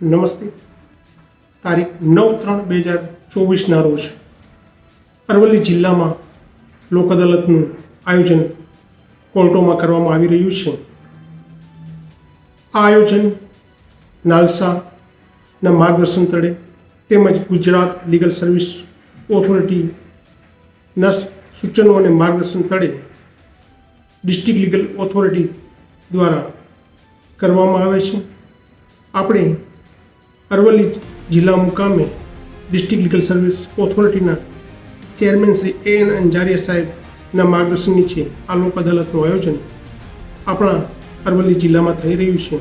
નમસ્તે. તારીખ નવ ત્રણ બે હજાર ચોવીસના રોજ અરવલ્લી જિલ્લામાં લોક અદાલતનું આયોજન કોર્ટોમાં કરવામાં આવી રહ્યું છે. આ આયોજન નાલસાના માર્ગદર્શન તળે તેમજ ગુજરાત લીગલ સર્વિસ ઓથોરિટીના સૂચનો અને માર્ગદર્શન તળે ડિસ્ટ્રિક્ટ લીગલ ઓથોરિટી દ્વારા કરવામાં આવે છે. આપણે અરવલ્લી જિલ્લા મુકામે district legal service ઓથોરિટીના chairman Shri A N Anjaria સાહેબના માર્ગદર્શન નીચે આ લોક અદાલતનું આયોજન આપણા અરવલ્લી જિલ્લામાં થઈ રહ્યું છે.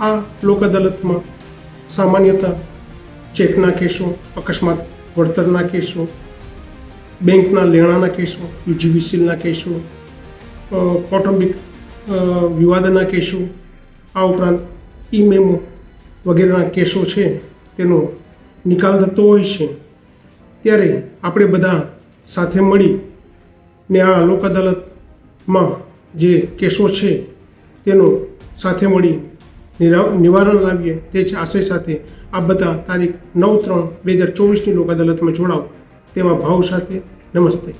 આ લોક અદાલતમાં સામાન્યતા ચેકના કેસો, અકસ્માત વળતરના કેસો, બેંકના લેણાના કેસો, યુજીવીસીલના કેસો કૌટુંબિક વિવાદના કેસો, આ ઉપરાંત ઈ મેમો વગેરેના કેસો છે, તેનો નિકાલ થતો હોય છે. ત્યારે આપણે બધા સાથે મળી ને આ લોક અદાલતમાં જે કેસો છે, તેનો સાથે મળી નિવારણ લાવીએ. તે જ આશય સાથે આ બધા તારીખ નવ ત્રણ બે હજાર ચોવીસની લોક અદાલતમાં જોડાવ તેવા ભાવ સાથે નમસ્તે.